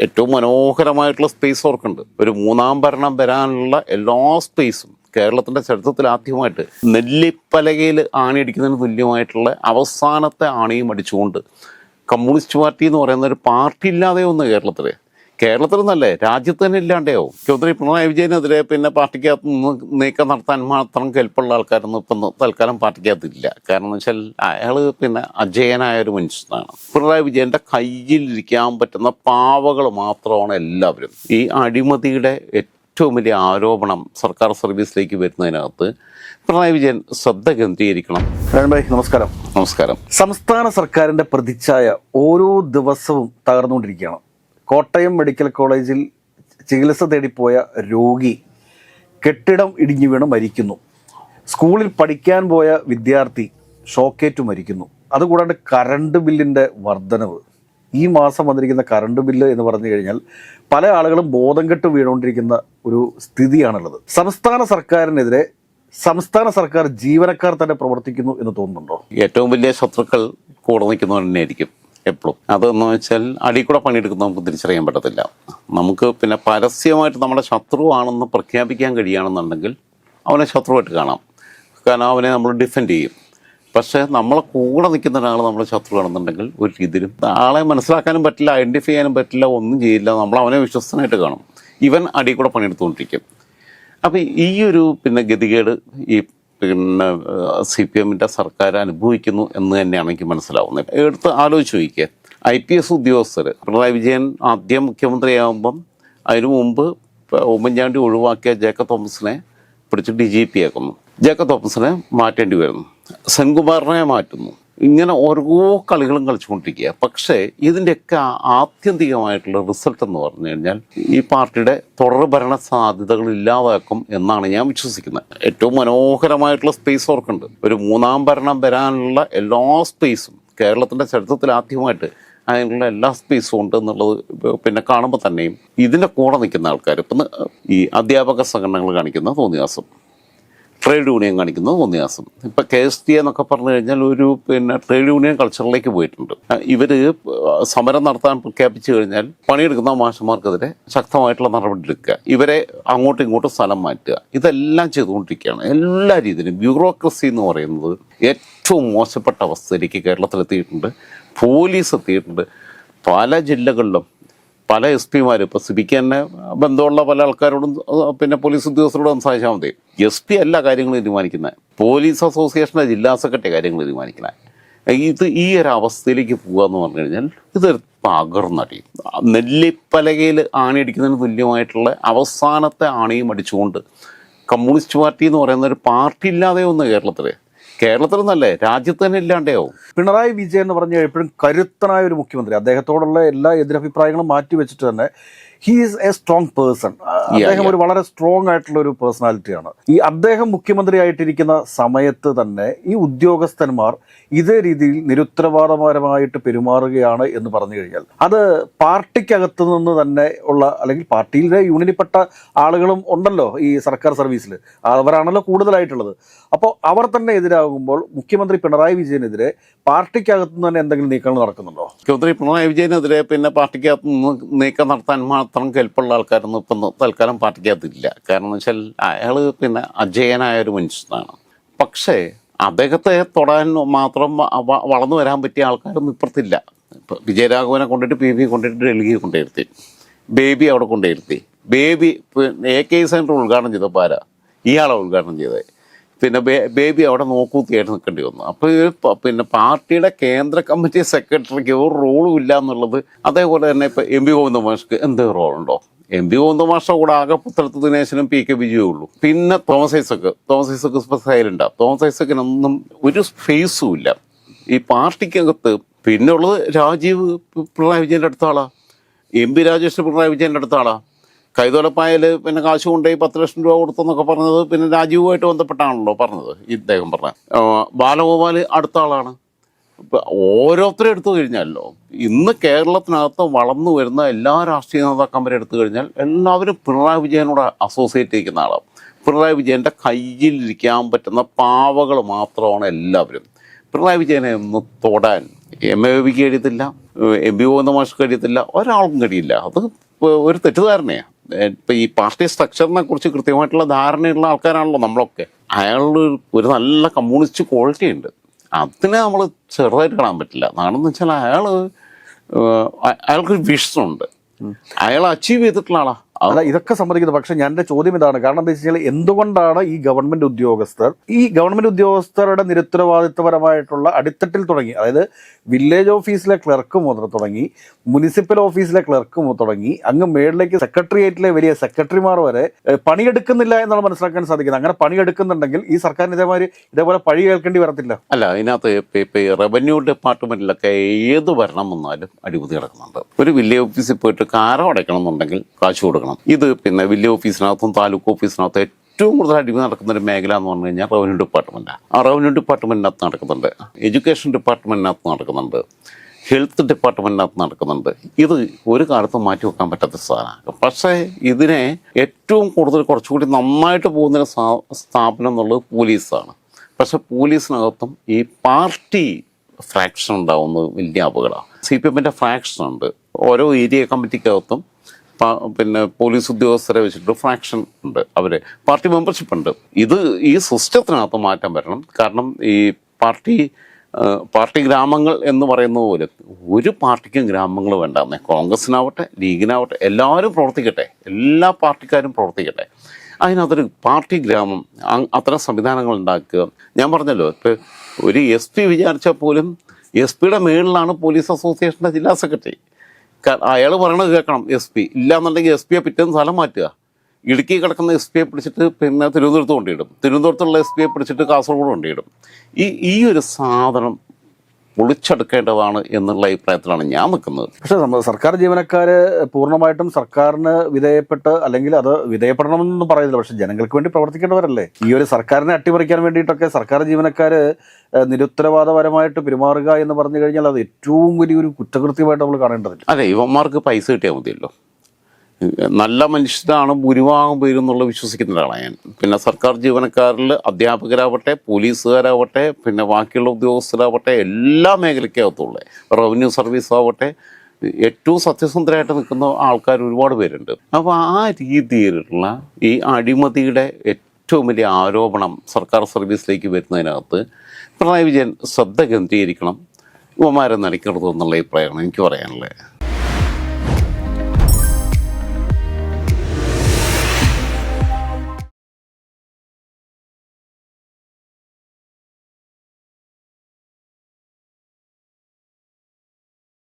ഏറ്റവും മനോഹരമായിട്ടുള്ള സ്പേസ് അവർക്കുണ്ട് ഒരു മൂന്നാം ഭരണം വരാനുള്ള എല്ലാ സ്പേസും കേരളത്തിന്റെ ചരിത്രത്തിൽ ആദ്യമായിട്ട് നെല്ലിപ്പലകയിൽ ആണിയടിക്കുന്നതിന് തുല്യമായിട്ടുള്ള അവസാനത്തെ ആണിയും അടിച്ചുകൊണ്ട് കമ്മ്യൂണിസ്റ്റ് പാർട്ടി എന്ന് പറയുന്ന ഒരു പാർട്ടി ഇല്ലാതെ ഒന്ന് കേരളത്തിൽ. കേരളത്തിൽ നിന്നല്ലേ രാജ്യത്ത് തന്നെ ഇല്ലാണ്ടാവും മുഖ്യമന്ത്രി പിണറായി വിജയനെതിരെ പിന്നെ പാർട്ടിക്കകത്ത് നിന്ന് നീക്കം നടത്താൻ മാത്രം കെൽപ്പുള്ള ആൾക്കാരൊന്നും ഇപ്പം തൽക്കാലം പാർട്ടിക്കകത്ത് ഇല്ല കാരണം എന്ന് വെച്ചാൽ അയാൾ പിന്നെ അജയനായ ഒരു മനുഷ്യനാണ്. പിണറായി വിജയന്റെ കയ്യിലിരിക്കാൻ പറ്റുന്ന പാവകൾ മാത്രമാണ് എല്ലാവരും. ഈ അഴിമതിയുടെ ഏറ്റവും വലിയ ആരോപണം സർക്കാർ സർവീസിലേക്ക് വരുന്നതിനകത്ത് പിണറായി വിജയൻ ശ്രദ്ധ കേന്ദ്രീകരിക്കണം. ഭായ് നമസ്കാരം. നമസ്കാരം. സംസ്ഥാന സർക്കാരിന്റെ പ്രതിച്ഛായ ഓരോ ദിവസവും തകർന്നുകൊണ്ടിരിക്കുകയാണ്. കോട്ടയം മെഡിക്കൽ കോളേജിൽ ചികിത്സ തേടിപ്പോയ രോഗി കെട്ടിടം ഇടിഞ്ഞു വീണ് മരിക്കുന്നു. സ്കൂളിൽ പഠിക്കാൻ പോയ വിദ്യാർത്ഥി ഷോക്കേറ്റ് മരിക്കുന്നു. അതുകൂടാണ്ട് കറണ്ട് ബില്ലിന്റെ വർധനവ്. ഈ മാസം വന്നിരിക്കുന്ന കറണ്ട് ബില്ല് എന്ന് പറഞ്ഞു കഴിഞ്ഞാൽ പല ആളുകളും ബോധം കെട്ട് വീണുകൊണ്ടിരിക്കുന്ന ഒരു സ്ഥിതിയാണുള്ളത്. സംസ്ഥാന സർക്കാരിനെതിരെ സംസ്ഥാന സർക്കാർ ജീവനക്കാർ തന്നെ പ്രവർത്തിക്കുന്നു എന്ന് തോന്നുന്നുണ്ടോ? ഏറ്റവും വലിയ ശത്രുക്കൾ കൂടെ നിൽക്കുന്നവർ തന്നെയായിരിക്കും. എപ്പോഴും അതെന്ന് വെച്ചാൽ അടി കൂടെ പണിയെടുക്കുന്ന നമുക്ക് തിരിച്ചറിയാൻ പറ്റത്തില്ല. നമുക്ക് പിന്നെ പരസ്യമായിട്ട് നമ്മുടെ ശത്രുവാണെന്ന് പ്രഖ്യാപിക്കാൻ കഴിയുകയാണെന്നുണ്ടെങ്കിൽ അവനെ ശത്രുവായിട്ട് കാണാം. കാരണം അവനെ നമ്മൾ ഡിഫെൻഡ് ചെയ്യും. പക്ഷേ നമ്മളെ കൂടെ നിൽക്കുന്ന ഒരാൾ നമ്മളെ ശത്രുവാണെന്നുണ്ടെങ്കിൽ ഒരു രീതിയിലും ആളെ മനസ്സിലാക്കാനും പറ്റില്ല ഐഡന്റിഫൈ ചെയ്യാനും പറ്റില്ല ഒന്നും ചെയ്യില്ല നമ്മൾ അവനെ വിശ്വസ്തനായിട്ട് കാണും. ഇവൻ അടി കൂടെ പണിയെടുത്തുകൊണ്ടിരിക്കും. അപ്പം ഈ ഒരു പിന്നെ ഗതികേട് ഈ പിന്നെ സി പി എമ്മിന്റെ സർക്കാർ അനുഭവിക്കുന്നു എന്ന് തന്നെയാണ് എനിക്ക് മനസ്സിലാവുന്നത്. എടുത്ത് ആലോചിച്ച് നോക്കിയേ ഐ പി എസ് ഉദ്യോഗസ്ഥർ പിണറായി വിജയൻ ആദ്യം മുഖ്യമന്ത്രിയാകുമ്പം അതിനു മുമ്പ് ഉമ്മൻചാണ്ടി ഒഴിവാക്കിയ ജേക്കബ് തോമസിനെ പിടിച്ച് ഡി ജി പി ആക്കുന്നു. ജേക്കബ് തോമസിനെ മാറ്റേണ്ടി വരുന്നു. സെൻകുമാറിനെ മാറ്റുന്നു. ഇങ്ങനെ ഓരോ കളികളും കളിച്ചുകൊണ്ടിരിക്കുക. പക്ഷേ ഇതിന്റെയൊക്കെ ആത്യന്തികമായിട്ടുള്ള റിസൾട്ട് എന്ന് പറഞ്ഞു കഴിഞ്ഞാൽ ഈ പാർട്ടിയുടെ തുടർ ഭരണ സാധ്യതകൾ ഇല്ലാതാക്കും എന്നാണ് ഞാൻ വിശ്വസിക്കുന്നത്. ഏറ്റവും മനോഹരമായിട്ടുള്ള സ്പേസ് ഓർക്കുണ്ട് ഒരു മൂന്നാം ഭരണം വരാനുള്ള എല്ലാ സ്പേസും കേരളത്തിന്റെ ചരിത്രത്തിൽ ആദ്യമായിട്ട് അതിനുള്ള എല്ലാ സ്പേസും ഉണ്ട് എന്നുള്ളത് പിന്നെ കാണുമ്പോൾ തന്നെയും ഇതിന്റെ കൂടെ നിൽക്കുന്ന ആൾക്കാർ. ഇപ്പം ഈ അധ്യാപക സംഘടനകൾ കാണിക്കുന്ന തോന്നിയാസം ട്രേഡ് യൂണിയൻ കാണിക്കുന്നത് തോന്നിയാസം. ഇപ്പം കെ എസ് ടി എന്നൊക്കെ പറഞ്ഞു കഴിഞ്ഞാൽ ഒരു പിന്നെ ട്രേഡ് യൂണിയൻ കൾച്ചറിലേക്ക് പോയിട്ടുണ്ട്. ഇവർ സമരം നടത്താൻ പ്രഖ്യാപിച്ചു കഴിഞ്ഞാൽ പണിയെടുക്കുന്ന മാഷന്മാർക്കെതിരെ ശക്തമായിട്ടുള്ള നടപടി എടുക്കുക. ഇവരെ അങ്ങോട്ടും ഇങ്ങോട്ടും സ്ഥലം മാറ്റുക. ഇതെല്ലാം ചെയ്തുകൊണ്ടിരിക്കുകയാണ്. എല്ലാ രീതിയിലും ബ്യൂറോക്രസി എന്ന് പറയുന്നത് ഏറ്റവും മോശപ്പെട്ട അവസ്ഥയിലേക്ക് കേരളത്തിൽ എത്തിയിട്ടുണ്ട് പോലീസ് എത്തിയിട്ടുണ്ട്. പല ജില്ലകളിലും പല എസ് പിമാരും ഇപ്പോൾ സിബിക്ക് തന്നെ ബന്ധമുള്ള പല ആൾക്കാരോടും പിന്നെ പോലീസ് ഉദ്യോഗസ്ഥരോടും സംസാരിച്ചാൽ മതി. എസ് പി അല്ല കാര്യങ്ങൾ തീരുമാനിക്കുന്നത്. പോലീസ് അസോസിയേഷന്റെ ജില്ലാ സെക്രട്ടറി കാര്യങ്ങൾ തീരുമാനിക്കുന്നത്. ഇത് ഈ ഒരു അവസ്ഥയിലേക്ക് പോകുക എന്ന് പറഞ്ഞു കഴിഞ്ഞാൽ ഇതൊരു പകർന്നടി നെല്ലിപ്പലകയിൽ ആണിയടിക്കുന്നതിന് തുല്യമായിട്ടുള്ള അവസാനത്തെ ആണിയും അടിച്ചുകൊണ്ട് കമ്മ്യൂണിസ്റ്റ് പാർട്ടി എന്ന് പറയുന്ന ഒരു പാർട്ടി ഇല്ലാതെ ഒന്ന് കേരളത്തിൽ കേരളത്തിൽ നിന്നല്ലേ രാജ്യത്ത് തന്നെ ഇല്ലാണ്ടാവും പിണറായി വിജയൻ എന്ന് പറഞ്ഞാൽ എപ്പോഴും കരുത്തനായ ഒരു മുഖ്യമന്ത്രി. അദ്ദേഹത്തോടുള്ള എല്ലാ എതിരഭിപ്രായങ്ങളും മാറ്റി വെച്ചിട്ട് തന്നെ he is a strong person അദ്ദേഹം ഒരു വളരെ സ്ട്രോങ് ആയിട്ടുള്ള ഒരു പേഴ്സണാലിറ്റിയാണ് ഈ അദ്ദേഹം മുഖ്യമന്ത്രി ആയിട്ടിരിക്കുന്ന സമയത്ത് തന്നെ ഈ ഉദ്യോഗസ്ഥന്മാർ ഇതേ രീതിയിൽ നിരുത്തരവാദപരമായിട്ട് പെരുമാറുകയാണ് എന്ന് പറഞ്ഞു കഴിഞ്ഞാൽ അത് പാർട്ടിക്കകത്ത് നിന്ന് തന്നെ ഉള്ള അല്ലെങ്കിൽ പാർട്ടിയിലെ യൂണിയനിൽപ്പെട്ട ആളുകളും ഉണ്ടല്ലോ ഈ സർക്കാർ സർവീസിൽ അവരാണല്ലോ കൂടുതലായിട്ടുള്ളത്. അപ്പോൾ അവർ തന്നെ എതിരാകുമ്പോൾ മുഖ്യമന്ത്രി പിണറായി വിജയനെതിരെ പാർട്ടിക്കകത്തു തന്നെ എന്തെങ്കിലും നീക്കങ്ങൾ നടക്കുന്നുണ്ടോ? മുഖ്യമന്ത്രി പിണറായി വിജയനെതിരെ പിന്നെ പാർട്ടിക്കകത്ത് നിന്ന് നീക്കം നടത്താൻ മാത്രം കെൽപ്പുള്ള ആൾക്കാരൊന്നും ഇപ്പം തൽക്കാലം പാർട്ടിക്കകത്ത് ഇല്ല കാരണം എന്ന് വെച്ചാൽ അയാൾ പിന്നെ അജയനായ ഒരു മനുഷ്യനാണ്. പക്ഷേ അദ്ദേഹത്തെ തൊടാൻ മാത്രം വളർന്നു വരാൻ പറ്റിയ ആൾക്കാരൊന്നും ഇപ്പുറത്തില്ല. ഇപ്പം വിജയരാഘവനെ കൊണ്ടിട്ട് പി വി കൊണ്ടിട്ട് ഡൽഹി കൊണ്ടുവരുത്തി. ബേബി അവിടെ കൊണ്ടുവരുത്തി. ബേബി എ കെ സെന്റർ ഉദ്ഘാടനം ചെയ്തപ്പോൾ ആരാ? ഇയാളെ ഉദ്ഘാടനം ചെയ്തത്. പിന്നെ ബേബി അവിടെ നോക്കൂത്തിയായിട്ട് നിൽക്കേണ്ടി വന്നു. അപ്പോൾ പിന്നെ പാർട്ടിയുടെ കേന്ദ്ര കമ്മിറ്റി സെക്രട്ടറിക്ക് ഒരു റോളും ഇല്ല എന്നുള്ളത് അതേപോലെ തന്നെ ഇപ്പോൾ എം പി ഗോവിന്ദ മാഷ്ക്ക് എന്ത് റോളുണ്ടോ? എം പി ഗോവിന്ദ മാഷ കൂടെ ആകെ പുത്രത്ത് ദിനേശനും പി കെ വിജയേ ഉള്ളൂ. പിന്നെ തോമസ് ഐസക്ക് തോമസ് ഐസക്ക് ഇപ്പം സൈലന്റാ തോമസ് ഐസക്കിനൊന്നും ഒരു ഫേസും ഇല്ല. ഈ പാർട്ടിക്കകത്ത് പിന്നെ ഉള്ളത് രാജീവ് പിണറായി വിജയന്റെ അടുത്ത എം പി രാജേഷ് പിണറായി വിജയന്റെ അടുത്ത കൈതോലപ്പായൽ പിന്നെ കാശ് കൊണ്ടുപോയി പത്ത് ലക്ഷം രൂപ കൊടുത്തെന്നൊക്കെ പറഞ്ഞത് പിന്നെ രാജീവുമായിട്ട് ബന്ധപ്പെട്ടാണല്ലോ പറഞ്ഞത് ഇദ്ദേഹം പറഞ്ഞ. ബാലഗോപാൽ അടുത്ത ആളാണ്. ഓരോരുത്തരും എടുത്തു കഴിഞ്ഞാലോ ഇന്ന് കേരളത്തിനകത്ത് വളർന്നു വരുന്ന എല്ലാ രാഷ്ട്രീയ നേതാക്കന്മാരെ എടുത്തു കഴിഞ്ഞാൽ എല്ലാവരും പിണറായി വിജയനോട് അസോസിയേറ്റ് ചെയ്യുന്ന ആളാണ് പിണറായി വിജയന്റെ കയ്യിലിരിക്കാൻ പറ്റുന്ന പാവകൾ മാത്രമാണ് എല്ലാവരും. പിണറായി വിജയനെ ഒന്ന് തൊടാൻ എം എ ബിക്ക് കഴിയത്തില്ല എം പി ഗോവിന്ദ മാഷ് കഴിയത്തില്ല ഒരാൾക്കും കഴിയില്ല. അത് ഒരു തെറ്റിദ്ധാരണയാണ് ഇപ്പം ഈ പാർട്ടി സ്ട്രക്ചറിനെ കുറിച്ച് കൃത്യമായിട്ടുള്ള ധാരണയുള്ള ആൾക്കാരാണല്ലോ നമ്മളൊക്കെ. അയാളുടെ ഒരു- നല്ല കമ്മ്യൂണിസ്റ്റ് ക്വാളിറ്റി ഉണ്ട്. അതിനെ നമ്മൾ ചെറുതായിട്ട് കാണാൻ പറ്റില്ല. കാരണം വെച്ചാൽ അയാൾ അയാൾക്കൊരു വിഷമുണ്ട് അയാൾ അച്ചീവ് ചെയ്തിട്ടുള്ള ആളാ. അത് അല്ല ഇതൊക്കെ സമ്മതിക്കുന്നു. പക്ഷെ ഞാൻ എന്റെ ചോദ്യം ഇതാണ്. കാരണം എന്താ വെച്ച് കഴിഞ്ഞാൽ എന്തുകൊണ്ടാണ് ഈ ഗവൺമെന്റ് ഉദ്യോഗസ്ഥർ ഈ ഗവൺമെന്റ് ഉദ്യോഗസ്ഥരുടെ നിരുത്തരവാദിത്വപരമായിട്ടുള്ള അടിത്തട്ടിൽ തുടങ്ങി അതായത് വില്ലേജ് ഓഫീസിലെ ക്ലർക്ക് മുതൽ തുടങ്ങി മുനിസിപ്പൽ ഓഫീസിലെ ക്ലർക്ക് മുതൽ തുടങ്ങി അങ്ങ് മേളിലേക്ക് സെക്രട്ടേറിയറ്റിലെ വലിയ സെക്രട്ടറിമാർ വരെ പണിയെടുക്കുന്നില്ല എന്നാണ് മനസ്സിലാക്കാൻ സാധിക്കുന്നത്. അങ്ങനെ പണിയെടുക്കുന്നുണ്ടെങ്കിൽ ഈ സർക്കാരിന് ഇതേമാതിരി ഇതേപോലെ പഴി കേൾക്കേണ്ടി വരത്തില്ല. അല്ല അതിനകത്ത് ഈ റവന്യൂ ഡിപ്പാർട്ട്മെന്റിലൊക്കെ ഏത് ഭരണം വന്നാലും അടിമതി കിടക്കുന്നുണ്ട് ഒരു വില്ലേജ് ഓഫീസിൽ പോയിട്ട് കാരം അടയ്ക്കണം എന്നുണ്ടെങ്കിൽ കാശ് കൊടുക്കണം. ഇത് പിന്നെ വില്ലേജ് ഓഫീസിനകത്തും താലൂക്ക് ഓഫീസിനകത്തും ഏറ്റവും കൂടുതൽ അടിമ നടക്കുന്ന ഒരു മേഖല എന്ന് പറഞ്ഞു കഴിഞ്ഞാൽ റവന്യൂ ഡിപ്പാർട്ട്മെന്റാണ് ആ. റവന്യൂ ഡിപ്പാർട്ട്മെന്റിനകത്ത് നടക്കുന്നുണ്ട്. എഡ്യൂക്കേഷൻ ഡിപ്പാർട്ട്മെന്റിനകത്ത് നടക്കുന്നുണ്ട്. ഹെൽത്ത് ഡിപ്പാർട്ട്മെന്റിനകത്ത് നടക്കുന്നുണ്ട്. ഇത് ഒരു കാലത്തും മാറ്റി വെക്കാൻ പറ്റാത്ത സാധനമാണ്. പക്ഷേ ഇതിനെ ഏറ്റവും കൂടുതൽ കുറച്ചുകൂടി നന്നായിട്ട് പോകുന്ന സ്ഥാപനം എന്നുള്ളത് പോലീസാണ്. പക്ഷെ പോലീസിനകത്തും ഈ പാർട്ടി ഫ്രാക്ഷൻ ഉണ്ടാവുന്നത് വലിയ അപകടമാണ്. സി പി എമ്മിന്റെ ഫ്രാക്ഷൻ ഉണ്ട്. ഓരോ ഏരിയ കമ്മിറ്റിക്കകത്തും പിന്നെ പോലീസ് ഉദ്യോഗസ്ഥരെ വെച്ചിട്ട് ഫ്രാക്ഷൻ ഉണ്ട് അവരെ. പാർട്ടി മെമ്പർഷിപ്പ് ഉണ്ട്. ഇത് ഈ സിസ്റ്റത്തിനകത്ത് മാറ്റം വരണം. കാരണം ഈ പാർട്ടി പാർട്ടി ഗ്രാമങ്ങൾ എന്ന് പറയുന്നത് പോലെ ഒരു പാർട്ടിക്കും ഗ്രാമങ്ങൾ വേണ്ടാന്നേ. കോൺഗ്രസിനാവട്ടെ ലീഗിനാവട്ടെ എല്ലാവരും പ്രവർത്തിക്കട്ടെ. എല്ലാ പാർട്ടിക്കാരും പ്രവർത്തിക്കട്ടെ. അതിനകത്തൊരു പാർട്ടി ഗ്രാമം അത്തരം സംവിധാനങ്ങൾ ഉണ്ടാക്കുക. ഞാൻ പറഞ്ഞല്ലോ ഇപ്പം ഒരു എസ് പി വിചാരിച്ചാൽ പോലും എസ് പിയുടെ മേളിലാണ് പോലീസ് അസോസിയേഷന്റെ ജില്ലാ സെക്രട്ടറി. അയാൾ പറയണത് കേൾക്കണം എസ് പി ഇല്ലാന്നുണ്ടെങ്കിൽ എസ് പിയെ പിറ്റേന്ന് സ്ഥലം മാറ്റുക. ഇടുക്കി കിടക്കുന്ന എസ് പിയെ പിടിച്ചിട്ട് പിന്നെ തിരുവനന്തപുരത്ത് കൊണ്ടിടും തിരുവനന്തപുരത്തുള്ള എസ് പിയെ പിടിച്ചിട്ട് കാസർഗോഡ് കൊണ്ടിടും ഈ ഈ ഒരു സാധനം പൊളിച്ചെടുക്കേണ്ടതാണ് എന്നുള്ള അഭിപ്രായത്തിലാണ് ഞാൻ നിൽക്കുന്നത്. പക്ഷേ നമ്മൾ സർക്കാർ ജീവനക്കാർ പൂർണമായിട്ടും സർക്കാരിന് വിധേയപ്പെട്ട് അല്ലെങ്കിൽ അത് വിധേയപ്പെടണമെന്നൊന്നും പറയുന്നില്ല. പക്ഷേ ജനങ്ങൾക്ക് വേണ്ടി പ്രവർത്തിക്കേണ്ടവരല്ലേ? ഈ ഒരു സർക്കാരിനെ അട്ടിമറിക്കാൻ വേണ്ടിയിട്ടൊക്കെ സർക്കാർ ജീവനക്കാർ നിരുത്തരവാദപരമായിട്ട് പെരുമാറുക എന്ന് പറഞ്ഞു കഴിഞ്ഞാൽ അത് ഏറ്റവും വലിയൊരു കുറ്റകൃത്യമായിട്ട് നമ്മൾ കാണേണ്ടതില്ല. അതെ ഇവന്മാർക്ക് പൈസ കിട്ടിയാൽ മതിയല്ലോ. നല്ല മനുഷ്യരാണ് ഭൂരിഭാഗം പേരെന്നുള്ള വിശ്വസിക്കുന്ന ഒരാളാണ് ഞാൻ. പിന്നെ സർക്കാർ ജീവനക്കാരിൽ അധ്യാപകരാവട്ടെ പോലീസുകാരാവട്ടെ പിന്നെ ബാക്കിയുള്ള ഉദ്യോഗസ്ഥരാവട്ടെ എല്ലാ മേഖലയ്ക്കകത്തുള്ള റവന്യൂ സർവീസ് ആവട്ടെ ഏറ്റവും സത്യസന്ധരായിട്ട് നിൽക്കുന്ന ആൾക്കാർ ഒരുപാട് പേരുണ്ട്. അപ്പോൾ ആ രീതിയിലുള്ള ഈ അഴിമതിയുടെ ഏറ്റവും വലിയ ആരോപണം സർക്കാർ സർവീസിലേക്ക് വരുന്നതിനകത്ത് പിണറായി വിജയൻ ശ്രദ്ധ കേന്ദ്രീകരിക്കണം. ഇവന്മാരെ നനയ്ക്കരുത് എന്നുള്ള അഭിപ്രായമാണ് എനിക്ക് പറയാനുള്ളത്.